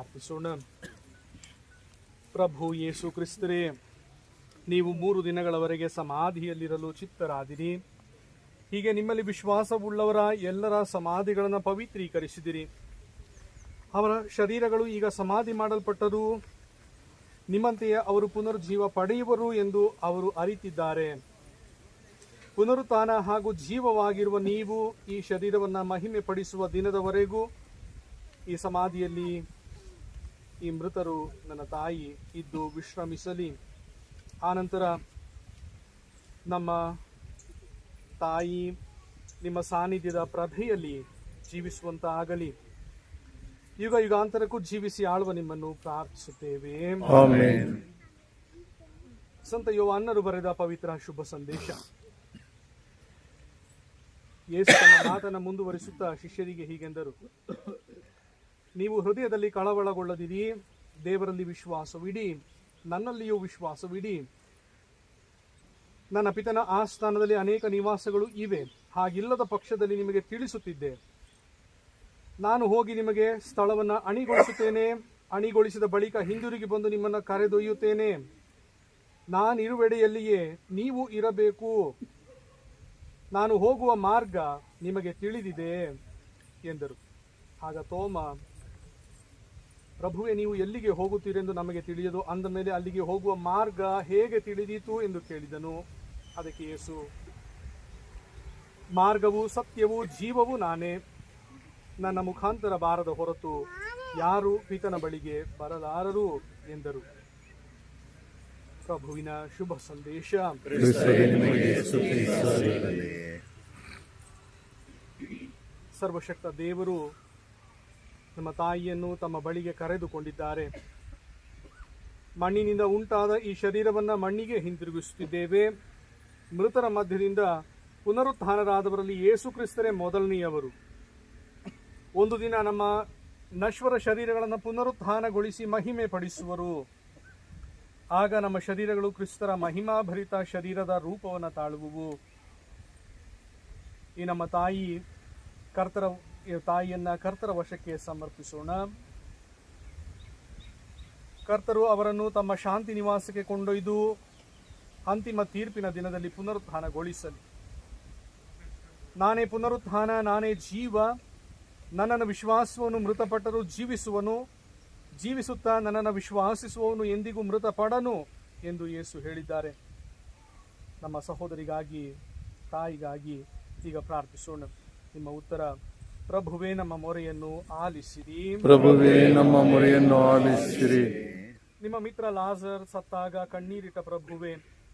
ಪ್ರಾರ್ಥಿಸೋಣ ಪ್ರಭು ಯೇಸು ಕ್ರಿಸ್ತರೇ, ನೀವು ಮೂರು ದಿನಗಳವರೆಗೆ ಸಮಾಧಿಯಲ್ಲಿರಲು ಚಿತ್ತರಾದಿರಿ. ಹೀಗೆ ನಿಮ್ಮಲ್ಲಿ ವಿಶ್ವಾಸವುಳ್ಳವರ ಎಲ್ಲರ ಸಮಾಧಿಗಳನ್ನು ಪವಿತ್ರೀಕರಿಸಿದಿರಿ. ಅವರ ಶರೀರಗಳು ಈಗ ಸಮಾಧಿ ಮಾಡಲ್ಪಟ್ಟರೂ, ನಿಮ್ಮಂತೆಯೇ ಅವರು ಪುನರುಜ್ಜೀವ ಪಡೆಯುವರು ಎಂದು ಅವರು ಅರಿತಿದ್ದಾರೆ. ಪುನರುತ್ಥಾನ ಹಾಗೂ ಜೀವವಾಗಿರುವ ನೀವು ಈ ಶರೀರವನ್ನು ಮಹಿಮೆ ಪಡಿಸುವ ದಿನದವರೆಗೂ ಈ ಸಮಾಧಿಯಲ್ಲಿ ಈ ಮೃತರು ನನ್ನ ತಾಯಿ ಇದ್ದು ವಿಶ್ರಮಿಸಲಿ ಆನಂತರ ನಮ್ಮ ತಾಯಿ ನಿಮ್ಮ ಸಾನ್ನಿಧ್ಯದ ಪ್ರಭೆಯಲ್ಲಿ ಜೀವಿಸುವಂತಾಗಲಿ ಯುಗ ಯುಗಾಂತರಕ್ಕೂ ಜೀವಿಸಿ ಆಳುವ ನಿಮ್ಮನ್ನು ಪ್ರಾರ್ಥಿಸುತ್ತೇವೆ. ಸಂತ ಯೋವಾನ್ನರು ಬರೆದ ಪವಿತ್ರ ಶುಭ ಸಂದೇಶ. ಯೇಸು ತನ್ನ ಮಾತನ್ನ ಮುಂದುವರಿಸುತ್ತಾ ಶಿಷ್ಯರಿಗೆ ಹೀಗೆಂದರು. ನೀವು ಹೃದಯದಲ್ಲಿ ಕಳವಳಗೊಳ್ಳದಿರಿ. ದೇವರಲ್ಲಿ ವಿಶ್ವಾಸವಿಡಿ. ನನ್ನಲ್ಲಿಯೂ ವಿಶ್ವಾಸವಿಡಿ. ನನ್ನ ಪಿತನ ಆಸ್ಥಾನದಲ್ಲಿ ಅನೇಕ ನಿವಾಸಗಳು ಇವೆ. ಹಾಗಿಲ್ಲದ ಪಕ್ಷದಲ್ಲಿ ನಿಮಗೆ ತಿಳಿಸುತ್ತಿದ್ದೆ. ನಾನು ಹೋಗಿ ನಿಮಗೆ ಸ್ಥಳವನ್ನು ಅಣಿಗೊಳಿಸುತ್ತೇನೆ. ಅಣಿಗೊಳಿಸಿದ ಬಳಿಕ ಹಿಂದಿರುಗಿ ಬಂದು ನಿಮ್ಮನ್ನು ಕರೆದೊಯ್ಯುತ್ತೇನೆ. ನಾನಿರುವೆಡೆಯಲ್ಲಿಯೇ ನೀವು ಇರಬೇಕು. ನಾನು ಹೋಗುವ ಮಾರ್ಗ ನಿಮಗೆ ತಿಳಿದಿದೆ ಎಂದರು. ಆಗ ತೋಮ ಪ್ರಭುವೆ ನೀವು ಎಲ್ಲಿಗೆ ಹೋಗುತ್ತೀರೆಂದು ನಮಗೆ ತಿಳಿಯದು. ಅಂದ ಮೇಲೆ ಅಲ್ಲಿಗೆ ಹೋಗುವ ಮಾರ್ಗ ಹೇಗೆ ತಿಳಿದೀತು ಎಂದು ಕೇಳಿದನು. ಅದಕ್ಕೆ ಯೇಸು ಮಾರ್ಗವು ಸತ್ಯವೂ ಜೀವವೂ ನಾನೇ. ನನ್ನ ಮುಖಾಂತರ ಬಾರದ ಹೊರತು ಯಾರು ಪಿತನ ಬಳಿಗೆ ಬರಲಾರರು ಎಂದರು. ಪ್ರಭುವಿನ ಶುಭ ಸಂದೇಶ. ಸರ್ವಶಕ್ತ ದೇವರು ನಮ್ಮ ತಾಯಿಯನ್ನು ತಮ್ಮ ಬಳಿಗೆ ಕರೆದುಕೊಂಡಿದ್ದಾರೆ. ಮಣ್ಣಿನಿಂದ ಉಂಟಾದ ಈ ಶರೀರವನ್ನು ಮಣ್ಣಿಗೆ ಹಿಂತಿರುಗಿಸುತ್ತಿದ್ದೇವೆ ಮೃತರ ಮಧ್ಯದಿಂದ ಪುನರುತ್ಥಾನರಾದವರಲ್ಲಿ ಯೇಸು ಕ್ರಿಸ್ತರೇ ಮೊದಲನೆಯವರು. ಒಂದು ದಿನ ನಮ್ಮ ನಶ್ವರ ಶರೀರಗಳನ್ನು ಪುನರುತ್ಥಾನಗೊಳಿಸಿ ಮಹಿಮೆ ಪಡಿಸುವರು. ಆಗ ನಮ್ಮ ಶರೀರಗಳು ಕ್ರಿಸ್ತರ ಮಹಿಮಾಭರಿತ ಶರೀರದ ರೂಪವನ್ನು ತಾಳುವುವು. ಈ ನಮ್ಮ ತಾಯಿ ಕರ್ತರ ತಾಯಿಯನ್ನ ಕರ್ತರ ವಶಕ್ಕೆ ಸಮರ್ಪಿಸೋಣ. ಕರ್ತರು ಅವರನ್ನು ತಮ್ಮ ಶಾಂತಿ ನಿವಾಸಕ್ಕೆ ಕೊಂಡೊಯ್ದು ಅಂತಿಮ ತೀರ್ಪಿನ ದಿನದಲ್ಲಿ ಪುನರುತ್ಥಾನಗೊಳಿಸಲಿ. ನಾನೇ ಪುನರುತ್ಥಾನ, ನಾನೇ ಜೀವ, ನನ್ನನ್ನು ವಿಶ್ವಾಸವನ್ನು ಮೃತಪಟ್ಟರೂ ಜೀವಿಸುವನು, ಜೀವಿಸುತ್ತಾ ನನ್ನನ್ನು ವಿಶ್ವಾಸಿಸುವವನು ಎಂದಿಗೂ ಮೃತಪಡನು ಎಂದು ಯೇಸು ಹೇಳಿದ್ದಾರೆ. ನಮ್ಮ ಸಹೋದರಿಗಾಗಿ, ತಾಯಿಗಾಗಿ ಈಗ ಪ್ರಾರ್ಥಿಸೋಣ. ನಿಮ್ಮ ಉತ್ತರ ಪ್ರಭುವೇ ನಮ್ಮ ಮೊರೆಯನ್ನು ಆಲಿಸಿರಿ. ಪ್ರಭುವೇ ನಮ್ಮ ಮೊರೆಯನ್ನು ಆಲಿಸಿರಿ. ನಿಮ್ಮ ಮಿತ್ರ ಲಾಜರ್ ಸತ್ತಾಗ ಕಣ್ಣೀರಿಟ್ಟ ಪ್ರಭುವೇ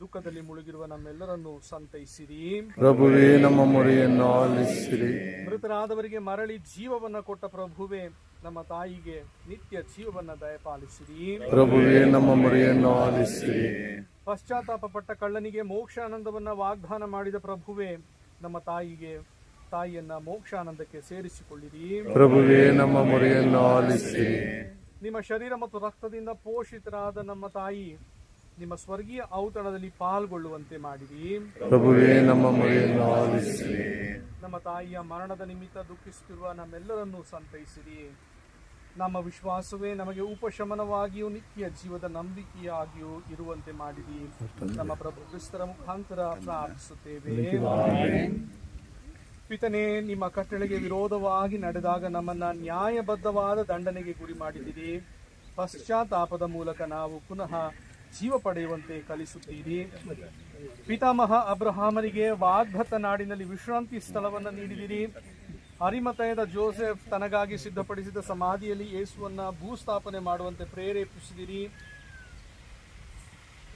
ದುಃಖದಲ್ಲಿ ಮುಳುಗಿರುವ ನಮ್ಮೆಲ್ಲರನ್ನು ಸಂತೈಸಿರಿ. ಪ್ರಭುವೇ ನಮ್ಮ ಮೊರೆಯನ್ನು ಆಲಿಸಿರಿ. ಮೃತರಾದವರಿಗೆ ಮರಳಿ ಜೀವವನ್ನ ಕೊಟ್ಟ ಪ್ರಭುವೇ ನಮ್ಮ ತಾಯಿಗೆ ನಿತ್ಯ ಜೀವವನ್ನ ದಯಪಾಲಿಸಿರಿ. ಪ್ರಭುವೇ ನಮ್ಮ ಮೊರೆಯನ್ನು ಆಲಿಸಿರಿ. ಪಶ್ಚಾತ್ತಾಪ ಪಟ್ಟ ಕಳ್ಳನಿಗೆ ಮೋಕ್ಷಾನಂದವನ್ನ ವಾಗ್ದಾನ ಮಾಡಿದ ಪ್ರಭುವೇ ನಮ್ಮ ತಾಯಿಗೆ ತಾಯಿಯನ್ನ ಮೋಕ್ಷಾನಂದಕ್ಕೆ ಸೇರಿಸಿಕೊಳ್ಳಿರಿ. ಪ್ರಭುವೇ ನಮ್ಮ ಮೊರೆಯನ್ನು ಆಲಿಸಿ. ನಿಮ್ಮ ಶರೀರ ಮತ್ತು ರಕ್ತದಿಂದ ಪೋಷಿತರಾದ ನಮ್ಮ ತಾಯಿ ನಿಮ್ಮ ಸ್ವರ್ಗೀಯ ಔತಣದಲ್ಲಿ ಪಾಲ್ಗೊಳ್ಳುವಂತೆ ಮಾಡಿರಿ. ಪ್ರಭುವೇ ನಮ್ಮ ಮೊರೆಯನ್ನು ಆಲಿಸಿ. ನಮ್ಮ ತಾಯಿಯ ಮರಣದ ನಿಮಿತ್ತ ದುಃಖಿಸುತ್ತಿರುವ ನಮ್ಮೆಲ್ಲರನ್ನೂ ಸಂತೈಸಿರಿ. ನಮ್ಮ ವಿಶ್ವಾಸವೇ ನಮಗೆ ಉಪಶಮನವಾಗಿಯೂ ನಿತ್ಯ ಜೀವದ ನಂಬಿಕೆಯಾಗಿಯೂ ಇರುವಂತೆ ಮಾಡಿರಿ. ನಮ್ಮ ಪ್ರಭು ಕ್ರಿಸ್ತರ ಮುಖಾಂತರ ಪ್ರಾರ್ಥಿಸುತ್ತೇವೆ. ಪಿತನೇ ನಿಮ್ಮ ಕಟ್ಟಳೆಗೆ ವಿರೋಧವಾಗಿ ನಡೆದಾಗ ನಮ್ಮನ್ನ ನ್ಯಾಯಬದ್ಧವಾದ ದಂಡನೆಗೆ ಗುರಿ ಮಾಡಿದ್ದೀರಿ. ಪಶ್ಚಾತ್ತಾಪದ ಮೂಲಕ ನಾವು ಪುನಃ ಜೀವ ಪಡೆಯುವಂತೆ ಕಲಿಸುತ್ತೀರಿ. ಪಿತಾಮಹ ಅಬ್ರಹಾಮರಿಗೆ ವಾಗ್ಭತ್ತ ನಾಡಿನಲ್ಲಿ ವಿಶ್ರಾಂತಿ ಸ್ಥಳವನ್ನು ನೀಡಿದಿರಿ. ಹರಿಮತಯದ ಜೋಸೆಫ್ ತನಗಾಗಿ ಸಿದ್ಧಪಡಿಸಿದ ಸಮಾಧಿಯಲ್ಲಿ ಯೇಸುವನ್ನ ಭೂಸ್ಥಾಪನೆ ಮಾಡುವಂತೆ ಪ್ರೇರೇಪಿಸಿದಿರಿ.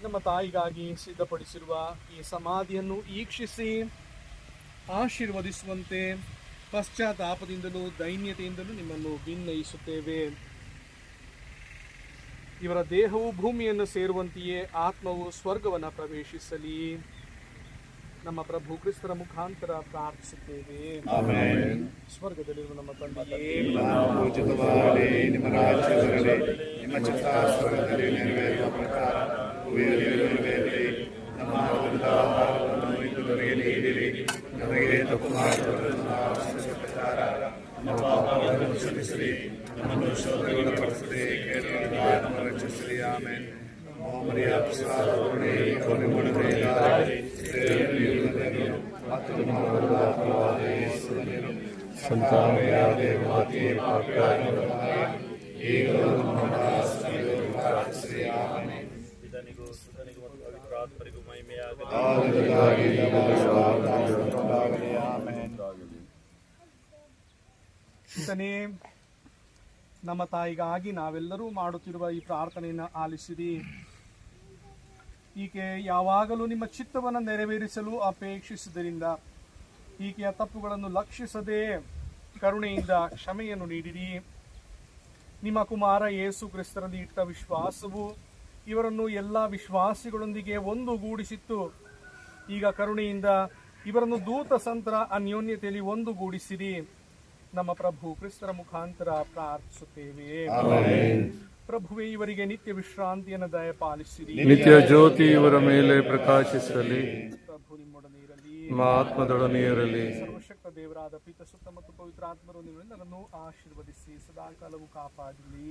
ನಮ್ಮ ತಾಯಿಗಾಗಿ ಸಿದ್ಧಪಡಿಸಿರುವ ಈ ಸಮಾಧಿಯನ್ನು ಈಕ್ಷಿಸಿ ಆಶೀರ್ವದಿಸುವಂತೆ ಪಶ್ಚಾತ್ತಾಪದಿಂದಲೂ ದೈನ್ಯತೆಯಿಂದಲೂ ನಿಮ್ಮನ್ನು ಭಿನ್ನಯಿಸುತ್ತೇವೆ ಇವರ ದೇಹವು ಭೂಮಿಯನ್ನು ಸೇರುವಂತೆಯೇ ಆತ್ಮವು ಸ್ವರ್ಗವನ್ನು ಪ್ರವೇಶಿಸಲಿ. ನಮ್ಮ ಪ್ರಭು ಕ್ರಿಸ್ತರ ಮುಖಾಂತರ ಪ್ರಾರ್ಥಿಸುತ್ತೇವೆ. ಸ್ವರ್ಗದಲ್ಲಿರುವ ನಮ್ಮ ತಂದೆಯೇ. ಪೂಜಿತವಾಗಲಿ. ನಿಮ್ಮ ರಾಜ್ಯ ಬರಲಿ ನಿಮ್ಮ ಚಿತ್ತ ಸ್ವರ್ಗದಲ್ಲಿ ನೆರವೇರುವ ಪ್ರಕಾರ ಭೂಮಿಯಲ್ಲಿ ನೆರವೇರಲಿ ನಮ್ಮ ಅಗತ್ಯದ ಆಹಾರವನ್ನು ಇಂದು ನಮಗೆ ನೀಡಿರಿ. ನಮಗೆ ತಪ್ಪು ಮಾಡುವುದನ್ನು ನಾವು ಕ್ಷಮಿಸುವ ಪ್ರಕಾರ ನಮ್ಮ ಪಾಪಗಳನ್ನು ಕ್ಷಮಿಸಿರಿ ನಮ್ಮನ್ನು ಶೋಧನೆಗಳ ಪಡಿಸಿರಿ ಕೇಳುವುದರಿಂದ ನಮ್ಮನ್ನು ರಕ್ಷಿಸಿರಿ ಆಮೇಲೆ ಮರಿಯ ಪ್ರಸಾದ ಕರುಣೆ ಕರುಣೆಗೊಳಗಾಗಲಿ ಸ್ತ್ರೀಯರಲ್ಲಿ ಮತ್ತು ನಮ್ಮ ಆತ್ಮವಾದ ಯೇಸುವಿನಲ್ಲಿರು ಸಂತಾನವೇ ಮಾತೆ ಪಾಪಿಯಾಗಿರುವ ಈಗಲೂ ನಮ್ಮ ಸಮಯದಲ್ಲಿ ಪ್ರಾರ್ಥಿಸಿರಿ ಆಮೇಲೆ ಪಿತನಿಗೂ ಸುತನಿಗೂ ಮತ್ತು ಆಮೇಲೆ ನಮ್ಮ ತಾಯಿಗಾಗಿ ನಾವೆಲ್ಲರೂ ಮಾಡುತ್ತಿರುವ ಈ ಪ್ರಾರ್ಥನೆಯನ್ನು ಆಲಿಸಿರಿ. ಈಕೆ ಯಾವಾಗಲೂ ನಿಮ್ಮ ಚಿತ್ತವನ್ನು ನೆರವೇರಿಸಲು ಅಪೇಕ್ಷಿಸಿದ್ದರಿಂದ ಈಕೆಯ ತಪ್ಪುಗಳನ್ನು ಲಕ್ಷಿಸದೆ ಕರುಣೆಯಿಂದ ಕ್ಷಮೆಯನ್ನು ನೀಡಿರಿ. ನಿಮ್ಮ ಕುಮಾರ ಯೇಸು ಕ್ರಿಸ್ತರಲ್ಲಿ ಇಟ್ಟ ವಿಶ್ವಾಸವು ಇವರನ್ನು ಎಲ್ಲ ವಿಶ್ವಾಸಿಗಳೊಂದಿಗೆ ಒಂದುಗೂಡಿಸಿತ್ತು. ಈಗ ಕರುಣೆಯಿಂದ ಇವರನ್ನು ದೂತ ಸಂತರ ಅನ್ಯೋನ್ಯತೆಯಲ್ಲಿ ಒಂದುಗೂಡಿಸಿರಿ. ನಮ್ಮ ಪ್ರಭು ಕ್ರಿಸ್ತರ ಮುಖಾಂತರ ಪ್ರಾರ್ಥಿಸುತ್ತೇವೆ. ಪ್ರಭುವೇ ಇವರಿಗೆ ನಿತ್ಯ ವಿಶ್ರಾಂತಿಯನ್ನು ದಯಪಾಲಿಸಿರಿ. ನಿತ್ಯ ಜ್ಯೋತಿ ಇವರ ಮೇಲೆ ಪ್ರಕಾಶಿಸಲಿ. ಪ್ರಭು ನಿಮ್ಮೊಡನೆ ಇರಲಿ. ಆತ್ಮದೊಡನೆ ಇರಲಿ. ಸರ್ವಶಕ್ತ ದೇವರಾದ ಪಿತ ಸುತ್ತ ಮತ್ತು ಪವಿತ್ರಾತ್ಮರು ನಿಮ್ಮೆಲ್ಲರನ್ನು ಆಶೀರ್ವದಿಸಿ ಸದಾಕಾಲವು ಕಾಪಾಡಲಿ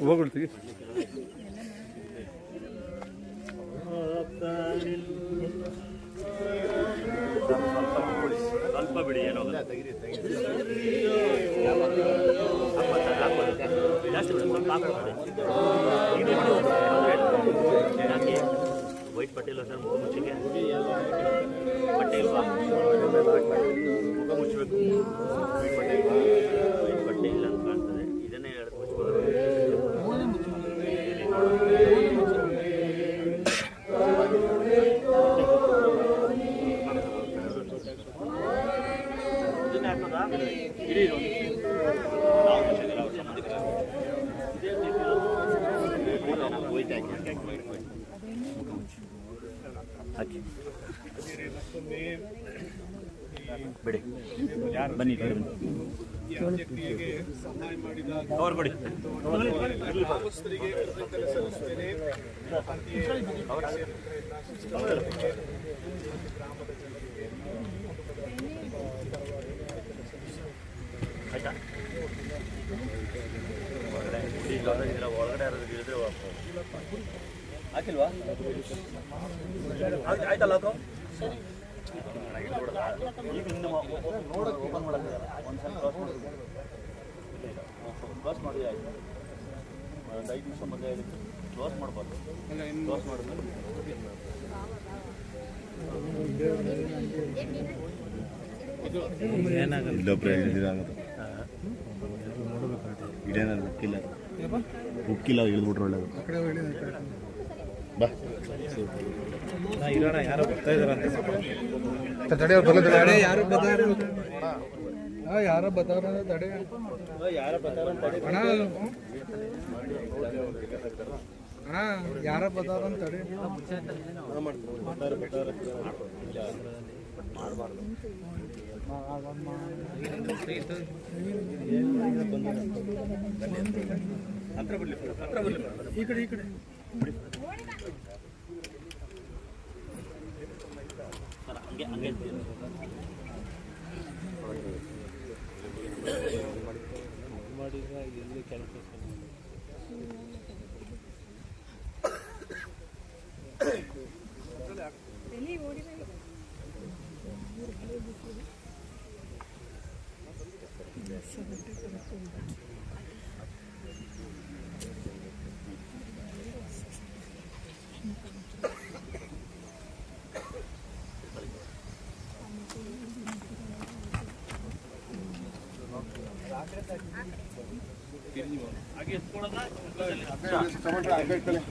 ಹೋಗ್ಬಿಡ್ತೀವಿ ಸ್ವಲ್ಪ ಬಿಡಿ ಏನೋ ಜಾಸ್ತಿ ಬಿಡಿ ಸ್ವಲ್ಪ ಹಾಕ್ಬೇಡಿ. ಇದು ಬಿಡಿ. ಯಾಕೆ ವೈಟ್ ಬಟ್ಟೆ ಇಲ್ಲ ಸರ್ ಮುಖ ಮುಚ್ಚಿಗೆ ಬಟ್ಟೆ ಇಲ್ವಾ ಮುಖ ಮುಚ್ಚಬೇಕು ಎಲ್ಲ ಬನ್ನಿ ಗ್ರಾಮದ ಜನರಿಗೆ ಆಯ್ತಾ? ಒಳಗಡೆ ಯಾರಾದ್ರು ಇಳಿದ್ರೆ. ಹಾಕಿಲ್ವಾ ಆಯ್ತು- ಆಯ್ತಲ್ಲ ಅದು ಈಗ ಒಂದು ಸಲ ಕ್ರಾಸ್ ಮಾಡಿದ್ರೆ ಆಯಿತು ಐದು ಕ್ಲಾಸ್ ಮಾಡಬಾರ್ದು ಮಾಡಿದ್ಮೇಲೆ ಉಕ್ಕಿಲ್ಲ? ಉಕ್ಕಿಲ್ಲ, ಇಳಿದ್ಬಿಟ್ರೆ ಒಳ್ಳೇದು. ಬಾ. ಯಾರು ಬದಾರ ತಡೆ ಅಣ್ಣ ಯಾರ ಬದಾರ ಅಂತ ತಡೆ ಈ ಕಡೆ ಈ ಕಡೆ. ಸರ್ ಹಂಗೆ ಹಂಗೆ ಅಂತೀವಿ.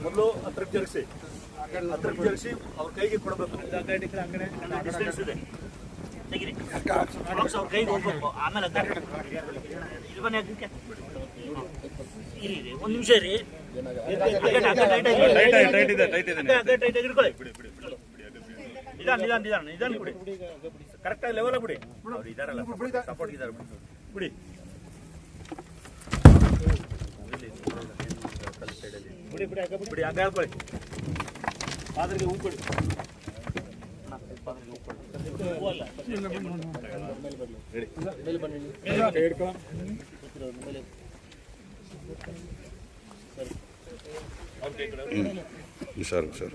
ಮೊದಲು ಹತ್ರಕ್ಕೆ ಜರುಗಿಸಿ ಹತ್ರಕ್ಕೆ ಜರುಗಿಸಿ ಅವ್ರ ಕೈಗೆ ಕೊಡಬೇಕು ಡಿಸ್ಟೆನ್ಸ್ ಇದೆ ಅವ್ರ ಕೈಗೆ ಹೋಗ್ಬೇಕು ಆಮೇಲೆ ಇಲ್ಲಿ ಬನ್ನಿ ಅದಕ್ಕೆ ಇರಿ ಒಂದು ನಿಮಿಷ ರೀ ನಿಧಾನ ನಿಧಾನ ನಿಧಾನ ನಿಧಾನ ಬಿಡಿ ಕರೆಕ್ಟಾಗಿ ಲೆವೆಲ್ ಬಿಡಿ ಅವ್ರು ಇದಾರಲ್ಲ ಸಪೋರ್ಟ್ ಇದ್ದಾರೆ ಬಿಡಿ ಬಿಡಿ ಬಿಡಿ ಬಿಡಿ ಆಗ ಬಿಡಿ ಆಗ ಹೇಳ್ಕೊಳ್ಳಿ ಪಾದ್ರಿಗೆ ಹೂ ಕೊಡಿ. Sir sir